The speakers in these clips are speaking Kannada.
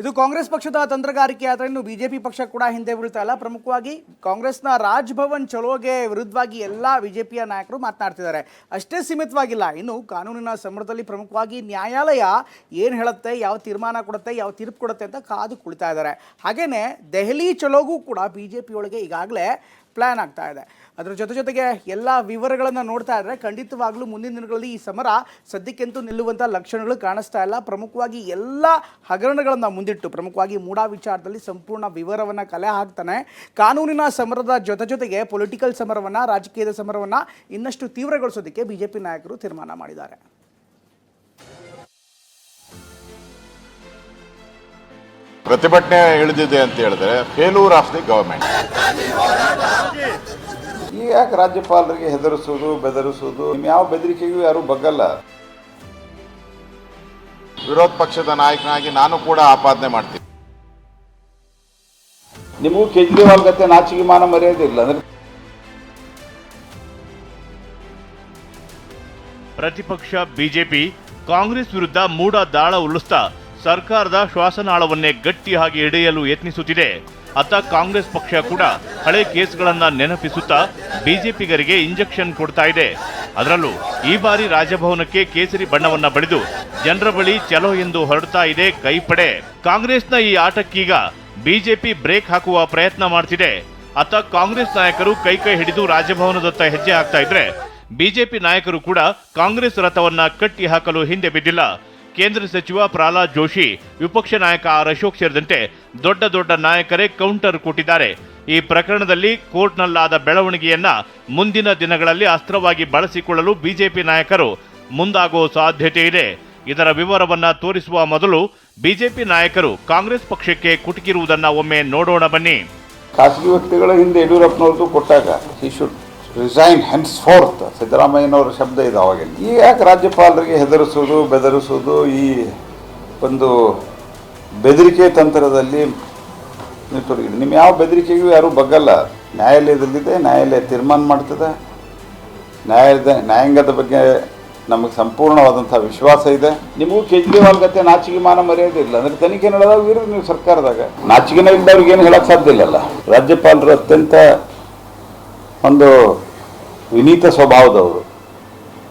ಇದು ಕಾಂಗ್ರೆಸ್ ಪಕ್ಷದ ತಂತ್ರಗಾರಿಕೆ ಆದರೆ ಇನ್ನು ಬಿಜೆಪಿ ಪಕ್ಷ ಕೂಡ ಹಿಂದೆ ಬೀಳ್ತಾ ಇಲ್ಲ. ಪ್ರಮುಖವಾಗಿ ಕಾಂಗ್ರೆಸ್ನ ರಾಜ್ಭವನ್ ಚಲೋಗೆ ವಿರುದ್ಧವಾಗಿ ಎಲ್ಲ ಬಿಜೆಪಿಯ ನಾಯಕರು ಮಾತನಾಡ್ತಿದ್ದಾರೆ. ಅಷ್ಟೇ ಸೀಮಿತವಾಗಿಲ್ಲ. ಇನ್ನು ಕಾನೂನಿನ ಸಮರದಲ್ಲಿ ಪ್ರಮುಖವಾಗಿ ನ್ಯಾಯಾಲಯ ಏನು ಹೇಳುತ್ತೆ, ಯಾವ ತೀರ್ಮಾನ ಕೊಡುತ್ತೆ, ಯಾವ ತೀರ್ಪು ಕೊಡುತ್ತೆ ಅಂತ ಕಾದು ಕುಳಿತಾ ಇದ್ದಾರೆ. ಹಾಗೆಯೇ ದೆಹಲಿ ಚಲೋಗೂ ಕೂಡ ಬಿಜೆಪಿ ಒಳಗೆ ಈಗಾಗಲೇ ಪ್ಲ್ಯಾನ್ ಆಗ್ತಾ ಇದೆ. ಅದರ ಜೊತೆ ಜೊತೆಗೆ ಎಲ್ಲ ವಿವರಗಳನ್ನು ನೋಡ್ತಾ ಇದ್ರೆ ಖಂಡಿತವಾಗ್ಲೂ ಮುಂದಿನ ದಿನಗಳಲ್ಲಿ ಈ ಸಮರ ಸದ್ಯಕ್ಕೆಂತೂ ನಿಲ್ಲುವಂಥ ಲಕ್ಷಣಗಳು ಕಾಣಿಸ್ತಾ ಇಲ್ಲ. ಪ್ರಮುಖವಾಗಿ ಎಲ್ಲ ಹಗರಣಗಳನ್ನು ಮುಂದಿಟ್ಟು ಪ್ರಮುಖವಾಗಿ ಮೂಡಾ ವಿಚಾರದಲ್ಲಿ ಸಂಪೂರ್ಣ ವಿವರವನ್ನು ಕಲೆ ಹಾಕ್ತಾನೆ. ಕಾನೂನಿನ ಸಮರದ ಜೊತೆ ಜೊತೆಗೆ ಪೊಲಿಟಿಕಲ್ ಸಮರವನ್ನು, ರಾಜಕೀಯದ ಸಮರವನ್ನು ಇನ್ನಷ್ಟು ತೀವ್ರಗೊಳಿಸೋದಕ್ಕೆ ಬಿಜೆಪಿ ನಾಯಕರು ತೀರ್ಮಾನ ಮಾಡಿದ್ದಾರೆ. ಪ್ರತಿಭಟನೆ ಇಳಿದಿದೆ ಅಂತ ಹೇಳಿದ್ರೆ, ಫೇಲೂರ್ ಆಫ್ ದಿ ಗವರ್ಮೆಂಟ್. ಈಗ ಯಾಕೆ ರಾಜ್ಯಪಾಲರಿಗೆ ಹೆದರಿಸೋದು ಬೆದರಿಸೋದು ನಿಮ್ ಯಾವ ಬೆದರಿಕೆಗೂ ಯಾರು ಬಗ್ಗಲ್ಲ. ವಿರೋಧ ಪಕ್ಷದ ನಾಯಕನಾಗಿ ನಾನು ಕೂಡ ಆಪಾದನೆ ಮಾಡ್ತೀನಿ. ನಿಮಗೂ ಕೇಜ್ರಿವಾಲ್ ಗತೆ ನಾಚಿಗೆ ಮಾನ ಮರ್ಯಾದೆ ಇಲ್ಲ. ಅಂದ್ರೆ ಪ್ರತಿಪಕ್ಷ ಬಿಜೆಪಿ ಕಾಂಗ್ರೆಸ್ ವಿರುದ್ಧ ಮೂಡ ದಾಳ ಉರುಳಿಸ್ತಾ ಸರ್ಕಾರದ ಶ್ವಾಸನಾಳವನ್ನೇ ಗಟ್ಟಿಯಾಗಿ ಹಿಡಿಯಲು ಯತ್ನಿಸುತ್ತಿದೆ. ಅತ್ತ ಕಾಂಗ್ರೆಸ್ ಪಕ್ಷ ಕೂಡ ಹಳೆ ಕೇಸ್ಗಳನ್ನು ನೆನಪಿಸುತ್ತಾ ಬಿಜೆಪಿಗರಿಗೆ ಇಂಜೆಕ್ಷನ್ ಕೊಡ್ತಾ ಇದೆ. ಅದರಲ್ಲೂ ಈ ಬಾರಿ ರಾಜಭವನಕ್ಕೆ ಕೇಸರಿ ಬಣ್ಣವನ್ನ ಬಳಿದು ಜನರ ಬಳಿ ಚಲೋ ಎಂದು ಹೊರಡ್ತಾ ಇದೆ ಕೈಪಡೆ. ಕಾಂಗ್ರೆಸ್ನ ಈ ಆಟಕ್ಕೀಗ ಬಿಜೆಪಿ ಬ್ರೇಕ್ ಹಾಕುವ ಪ್ರಯತ್ನ ಮಾಡ್ತಿದೆ. ಅತ್ತ ಕಾಂಗ್ರೆಸ್ ನಾಯಕರು ಕೈ ಕೈ ಹಿಡಿದು ರಾಜಭವನದತ್ತ ಹೆಜ್ಜೆ ಹಾಕ್ತಾ ಇದ್ರೆ ಬಿಜೆಪಿ ನಾಯಕರು ಕೂಡ ಕಾಂಗ್ರೆಸ್ ರಥವನ್ನ ಕಟ್ಟಿ ಹಾಕಲು ಹಿಂದೆ ಬಿದ್ದಿಲ್ಲ. ಕೇಂದ್ರ ಸಚಿವ ಪ್ರಹ್ಲಾದ್ ಜೋಶಿ, ವಿಪಕ್ಷ ನಾಯಕ ಆರ್ ಅಶೋಕ್ ಸೇರಿದಂತೆ ದೊಡ್ಡ ದೊಡ್ಡ ನಾಯಕರೇ ಕೌಂಟರ್ ಕೊಟ್ಟಿದ್ದಾರೆ. ಈ ಪ್ರಕರಣದಲ್ಲಿ ಕೋರ್ಟ್ನಲ್ಲಾದ ಬೆಳವಣಿಗೆಯನ್ನ ಮುಂದಿನ ದಿನಗಳಲ್ಲಿ ಅಸ್ತ್ರವಾಗಿ ಬಳಸಿಕೊಳ್ಳಲು ಬಿಜೆಪಿ ನಾಯಕರು ಮುಂದಾಗುವ ಸಾಧ್ಯತೆ ಇದೆ. ಇದರ ವಿವರವನ್ನ ತೋರಿಸುವ ಮೊದಲು ಬಿಜೆಪಿ ನಾಯಕರು ಕಾಂಗ್ರೆಸ್ ಪಕ್ಷಕ್ಕೆ ಕುಟುಕಿರುವುದನ್ನ ಒಮ್ಮೆ ನೋಡೋಣ ಬನ್ನಿ. ಖಾಸಗಿ ವ್ಯಕ್ತಿಗಳ ಹಿಂದೆ ಯಡಿಯೂರಪ್ಪನವ್ರದ್ದು ಕೊಟ್ಟಾಗ ರಿಸೈನ್ ಹೆನ್ಸ್ ಫೋರ್ತ್ ಸಿದ್ದರಾಮಯ್ಯನವರ ಶಬ್ದ ಇದೆ ಅವಾಗಿನ ಈ ಯಾಕೆ ರಾಜ್ಯಪಾಲರಿಗೆ ಹೆದರಿಸೋದು ಬೆದರಿಸೋದು ಈ ಒಂದು ಬೆದರಿಕೆ ತಂತ್ರದಲ್ಲಿ ತೊಡಗಿದೆ ನಿಮ್ಮ ಯಾವ ಬೆದರಿಕೆಗೂ ಯಾರೂ ಬಗ್ಗಲ್ಲ. ನ್ಯಾಯಾಲಯದಲ್ಲಿದೆ, ನ್ಯಾಯಾಲಯ ತೀರ್ಮಾನ ಮಾಡ್ತದೆ. ನ್ಯಾಯಾಲಯದ, ನ್ಯಾಯಾಂಗದ ಬಗ್ಗೆ ನಮಗೆ ಸಂಪೂರ್ಣವಾದಂಥ ವಿಶ್ವಾಸ ಇದೆ. ನಿಮಗೂ ಕೇಜ್ರಿವಾಲ್ ಗತೆ ನಾಚಿಕೆ ಮಾನ ಮರ್ಯಾದೆ ಇಲ್ಲ. ಅಂದ್ರೆ ತನಿಖೆ ನಡೆದಾಗ ಇರೋದು ನೀವು ಸರ್ಕಾರದಾಗ. ನಾಚಿಕೆನ ಇದ್ದವ್ರಿಗೆ ಏನು ಹೇಳೋಕ್ಕೆ ಸಾಧ್ಯ ಇಲ್ಲಲ್ಲ. ರಾಜ್ಯಪಾಲರು ಅತ್ಯಂತ ಒಂದು ವಿನೀತ ಸ್ವಭಾವದವರು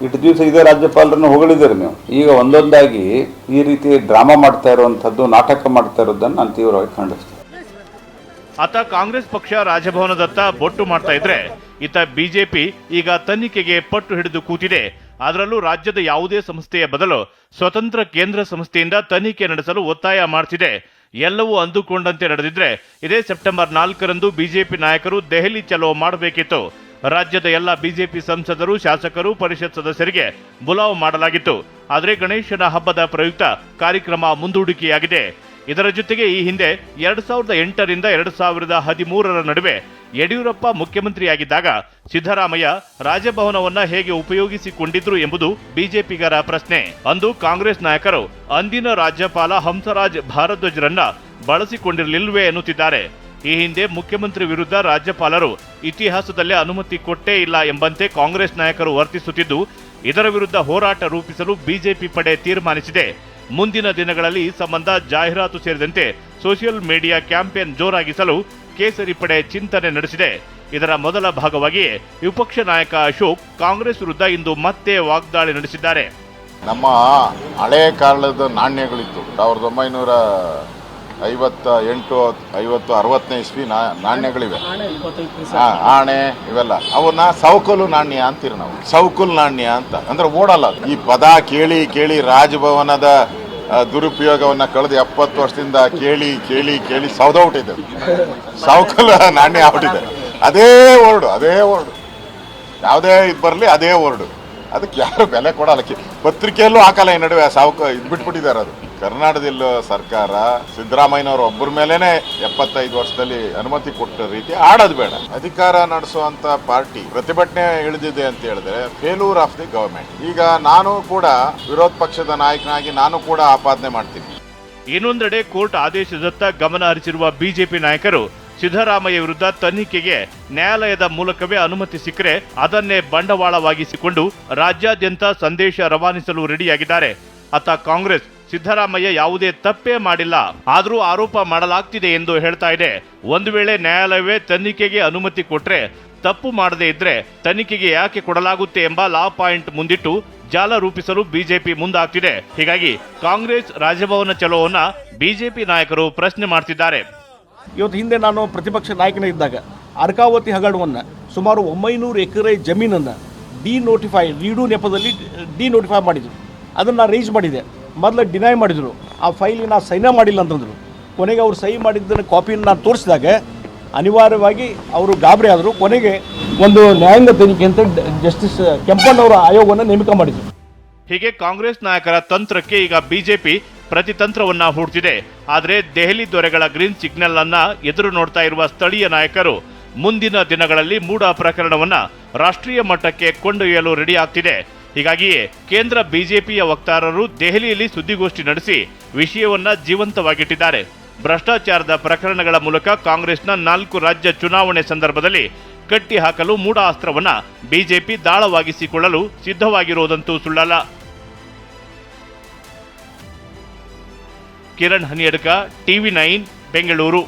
ಇಷ್ಟು ದಿವಸ ಇದೇ ರಾಜ್ಯಪಾಲರನ್ನು ಹೊಗಳಿದ್ದೀರಿ ನೀವು. ಈಗ ಒಂದೊಂದಾಗಿ ಈ ರೀತಿ ಡ್ರಾಮಾ ಮಾಡ್ತಾ ಇರುವಂಥದ್ದು, ನಾಟಕ ಮಾಡ್ತಾ ಇರೋದನ್ನು ನಾನು ತೀವ್ರವಾಗಿ ಖಂಡಿಸ್ತೀನಿ. ಆತ ಕಾಂಗ್ರೆಸ್ ಪಕ್ಷ ರಾಜಭವನದತ್ತ ಬೊಟ್ಟು ಮಾಡ್ತಾ ಇದ್ರೆ ಇತ್ತ ಬಿಜೆಪಿ ಈಗ ತನಿಖೆಗೆ ಪಟ್ಟು ಹಿಡಿದು ಕೂತಿದೆ. ಅದರಲ್ಲೂ ರಾಜ್ಯದ ಯಾವುದೇ ಸಂಸ್ಥೆಯ ಬದಲು ಸ್ವತಂತ್ರ ಕೇಂದ್ರ ಸಂಸ್ಥೆಯಿಂದ ತನಿಖೆ ನಡೆಸಲು ಒತ್ತಾಯ ಮಾಡ್ತಿದೆ. ಎಲ್ಲವೂ ಅಂದುಕೊಂಡಂತೆ ನಡೆದಿದ್ರೆ, ಇದೇ ಸೆಪ್ಟೆಂಬರ್ ನಾಲ್ಕರಂದು ಬಿಜೆಪಿ ನಾಯಕರು ದೆಹಲಿ ಚಲೋ ಮಾಡಬೇಕಿತ್ತು. ರಾಜ್ಯದ ಎಲ್ಲ ಬಿಜೆಪಿ ಸಂಸದರು, ಶಾಸಕರು, ಪರಿಷತ್ ಸದಸ್ಯರಿಗೆ ಬುಲಾವ್ ಮಾಡಲಾಗಿತ್ತು. ಆದರೆ ಗಣೇಶನ ಹಬ್ಬದ ಪ್ರಯುಕ್ತ ಕಾರ್ಯಕ್ರಮ ಮುಂದೂಡಿಕೆಯಾಗಿದೆ. ಇದರ ಜೊತೆಗೆ ಈ ಹಿಂದೆ ಎರಡು ಸಾವಿರದ ಎಂಟರಿಂದ ಎರಡು ಸಾವಿರದ ಹದಿಮೂರರ ನಡುವೆ ಯಡಿಯೂರಪ್ಪ ಮುಖ್ಯಮಂತ್ರಿಯಾಗಿದ್ದಾಗ ಸಿದ್ದರಾಮಯ್ಯ ರಾಜಭವನವನ್ನ ಹೇಗೆ ಉಪಯೋಗಿಸಿಕೊಂಡಿದ್ರು ಎಂಬುದು ಬಿಜೆಪಿಗರ ಪ್ರಶ್ನೆ. ಅಂದು ಕಾಂಗ್ರೆಸ್ ನಾಯಕರು, ಅಂದಿನ ರಾಜ್ಯಪಾಲ ಹಂಸರಾಜ್ ಭಾರದ್ವಜ್ರನ್ನ ಬಳಸಿಕೊಂಡಿರಲಿಲ್ವೇ ಎನ್ನುತ್ತಿದ್ದಾರೆ. ಈ ಹಿಂದೆ ಮುಖ್ಯಮಂತ್ರಿ ವಿರುದ್ಧ ರಾಜ್ಯಪಾಲರು ಇತಿಹಾಸದಲ್ಲೇ ಅನುಮತಿ ಕೊಟ್ಟೇ ಇಲ್ಲ ಎಂಬಂತೆ ಕಾಂಗ್ರೆಸ್ ನಾಯಕರು ವರ್ತಿಸುತ್ತಿದ್ದು, ಇದರ ವಿರುದ್ಧ ಹೋರಾಟ ರೂಪಿಸಲು ಬಿಜೆಪಿ ಪಡೆ ತೀರ್ಮಾನಿಸಿದೆ. ಮುಂದಿನ ದಿನಗಳಲ್ಲಿ ಈ ಸಂಬಂಧ ಜಾಹೀರಾತು ಸೇರಿದಂತೆ ಸೋಷಿಯಲ್ ಮೀಡಿಯಾ ಕ್ಯಾಂಪೇನ್ ಜೋರಾಗಿಸಲು ಕೇಸರಿ ಪಡೆ ಚಿಂತನೆ ನಡೆಸಿದೆ. ಇದರ ಮೊದಲ ಭಾಗವಾಗಿ ವಿಪಕ್ಷ ನಾಯಕ ಅಶೋಕ್ ಕಾಂಗ್ರೆಸ್ ವಿರುದ್ಧ ಇಂದು ಮತ್ತೆ ವಾಗ್ದಾಳಿ ನಡೆಸಿದ್ದಾರೆ. ನಮ್ಮ ಹಳೆ ಕಾಲದ ನಾಣ್ಯಗಳಿತ್ತು. ಸಾವಿರದ ಒಂಬೈನೂರ ಐವತ್ತ ಎಂಟು ಐವತ್ತು ಅರವತ್ತನೇ ಇಸ್ವಿ ನಾ ನಾಣ್ಯಗಳಿವೆ. ಹಾ, ಆಣೆ ಇವೆಲ್ಲ. ಅವನ್ನ ಸೌಕಲು ನಾಣ್ಯ ಅಂತೀರಿ ನಾವು. ಸೌಕುಲ್ ನಾಣ್ಯ ಅಂತ. ಅಂದ್ರೆ ಓಡಲ್ಲ ಈ ಪದ ಕೇಳಿ ಕೇಳಿ ರಾಜಭವನದ ದುರುಪಯೋಗವನ್ನ ಕಳೆದ ಎಪ್ಪತ್ತು ವರ್ಷದಿಂದ ಕೇಳಿ ಕೇಳಿ ಕೇಳಿ ಸೌದೌಟಿದೆ ಸೌಕಲ್ ನಾಣ್ಯ ಹುಟ್ಟಿದೆ. ಅದೇ ವರ್ಡು ಅದೇ ವರ್ಡು. ಯಾವುದೇ ಇದು ಬರಲಿ ಅದೇ ವರ್ಡು. ಅದಕ್ಕೆ ಯಾರು ಬೆಲೆ ಕೊಡಲ್ಲ. ಪತ್ರಿಕೆಯಲ್ಲೂ ಹಾಕಲ್ಲ ಈ ನಡುವೆ ಸಾವುಕ ಇದು ಬಿಟ್ಬಿಟ್ಟಿದ್ದಾರೆ ಅದು. ಕರ್ನಾಟಕದಲ್ಲೂ ಸರ್ಕಾರ ಸಿದ್ದರಾಮಯ್ಯನವರು ಒಬ್ಬರ ಮೇಲೇನೆ ಎಪ್ಪತ್ತೈದು ವರ್ಷದಲ್ಲಿ ಅನುಮತಿ ಕೊಟ್ಟ ರೀತಿ ಆಡೋದು ಬೇಡ. ಅಧಿಕಾರ ನಡೆಸುವಂತ ಪಾರ್ಟಿ ಪ್ರತಿಭಟನೆ ಇಳಿದಿದೆ ಅಂತ ಹೇಳಿದ್ರೆ ಫೇಲೂರ್ ಆಫ್ ದಿ ಗವರ್ಮೆಂಟ್ ಈಗ ನಾನು ಕೂಡ ವಿರೋಧ ಪಕ್ಷದ ನಾಯಕನಾಗಿ ನಾನು ಕೂಡ ಆಪಾದನೆ ಮಾಡ್ತೀನಿ. ಇನ್ನೊಂದೆಡೆ ಕೋರ್ಟ್ ಆದೇಶದತ್ತ ಗಮನ ಹರಿಸಿರುವ ಬಿಜೆಪಿ ನಾಯಕರು ಸಿದ್ದರಾಮಯ್ಯ ವಿರುದ್ಧ ತನಿಖೆಗೆ ನ್ಯಾಯಾಲಯದ ಮೂಲಕವೇ ಅನುಮತಿ ಸಿಕ್ಕರೆ ಅದನ್ನೇ ಬಂಡವಾಳವಾಗಿಸಿಕೊಂಡು ರಾಜ್ಯಾದ್ಯಂತ ಸಂದೇಶ ರವಾನಿಸಲು ರೆಡಿಯಾಗಿದ್ದಾರೆ. ಅತ್ತ ಕಾಂಗ್ರೆಸ್ ಸಿದ್ದರಾಮಯ್ಯ ಯಾವುದೇ ತಪ್ಪೇ ಮಾಡಿಲ್ಲ. ಆದರೂ ಆರೋಪ ಮಾಡಲಾಗ್ತಿದೆ ಎಂದು ಹೇಳ್ತಾ ಇದೆ. ಒಂದು ವೇಳೆ ನ್ಯಾಯಾಲಯವೇ ತನಿಖೆಗೆ ಅನುಮತಿ ಕೊಟ್ರೆ ತಪ್ಪು ಮಾಡದೇ ಇದ್ರೆ ತನಿಖೆಗೆ ಯಾಕೆ ಕೊಡಲಾಗುತ್ತೆ ಎಂಬ ಲಾ ಪಾಯಿಂಟ್ ಮುಂದಿಟ್ಟು ಜಾಲ ರೂಪಿಸಲು ಬಿಜೆಪಿ ಮುಂದಾಗ್ತಿದೆ. ಹೀಗಾಗಿ ಕಾಂಗ್ರೆಸ್ ರಾಜಭವನ ಚಲೋವನ್ನ ಬಿಜೆಪಿ ನಾಯಕರು ಪ್ರಶ್ನೆ ಮಾಡ್ತಿದ್ದಾರೆ. ಇವತ್ತು ಹಿಂದೆ ನಾನು ಪ್ರತಿಪಕ್ಷ ನಾಯಕನ ಇದ್ದಾಗ ಅರ್ಕಾವತಿ ಹಗರಣವನ್ನು ಸುಮಾರು ಒಂಬೈನೂರು ಎಕರೆ ಜಮೀನನ್ನು ಡಿ ನೋಟಿಫೈ ರೀಡು ನೆಪದಲ್ಲಿ ಡಿ ನೋಟಿಫೈ ಮಾಡಿದರು. ಅದನ್ನು ನಾನು ರೈಸ್ ಮಾಡಿದೆ. ಮೊದಲು ಡಿನೈ ಮಾಡಿದರು. ಆ ಫೈಲಿಗೆ ನಾನು ಸೈನ ಮಾಡಿಲ್ಲ ಅಂತಂದರು. ಕೊನೆಗೆ ಅವರು ಸಹಿ ಮಾಡಿದ್ದನ್ನು ಕಾಪಿಯನ್ನು ನಾನು ತೋರಿಸಿದಾಗ ಅನಿವಾರ್ಯವಾಗಿ ಅವರು ಗಾಬರಿ ಆದರು. ಕೊನೆಗೆ ಒಂದು ನ್ಯಾಯಾಂಗ ತನಿಖೆ ಅಂತ ಜಸ್ಟಿಸ್ ಕೆಂಪಣ್ಣವರ ಆಯೋಗವನ್ನು ನೇಮಕ ಮಾಡಿದರು. ಹೀಗೆ ಕಾಂಗ್ರೆಸ್ ನಾಯಕರ ತಂತ್ರಕ್ಕೆ ಈಗ ಬಿಜೆಪಿ ಪ್ರತಿತಂತ್ರವನ್ನ ಹೂಡ್ತಿದೆ. ಆದರೆ ದೆಹಲಿ ದೊರೆಗಳ ಗ್ರೀನ್ ಸಿಗ್ನಲ್ ಅನ್ನ ಎದುರು ನೋಡ್ತಾ ಇರುವ ಸ್ಥಳೀಯ ನಾಯಕರು ಮುಂದಿನ ದಿನಗಳಲ್ಲಿ ಮೂಡ ಪ್ರಕರಣವನ್ನ ರಾಷ್ಟ್ರೀಯ ಮಟ್ಟಕ್ಕೆ ಕೊಂಡೊಯ್ಯಲು ರೆಡಿ ಆಗ್ತಿದೆ. ಹೀಗಾಗಿಯೇ ಕೇಂದ್ರ ಬಿಜೆಪಿಯ ವಕ್ತಾರರು ದೆಹಲಿಯಲ್ಲಿ ಸುದ್ದಿಗೋಷ್ಠಿ ನಡೆಸಿ ವಿಷಯವನ್ನ ಜೀವಂತವಾಗಿಟ್ಟಿದ್ದಾರೆ. ಭ್ರಷ್ಟಾಚಾರದ ಪ್ರಕರಣಗಳ ಮೂಲಕ ಕಾಂಗ್ರೆಸ್ನ ನಾಲ್ಕು ರಾಜ್ಯ ಚುನಾವಣೆ ಸಂದರ್ಭದಲ್ಲಿ ಕಟ್ಟಿ ಹಾಕಲು ಅಸ್ತ್ರವನ್ನ ಬಿಜೆಪಿ ದಾಳವಾಗಿಸಿಕೊಳ್ಳಲು ಸಿದ್ಧವಾಗಿರುವುದಂತೂ ಸುಳ್ಳಲ್ಲ. Kiran Haniyadka, TV nine, Bengaluru.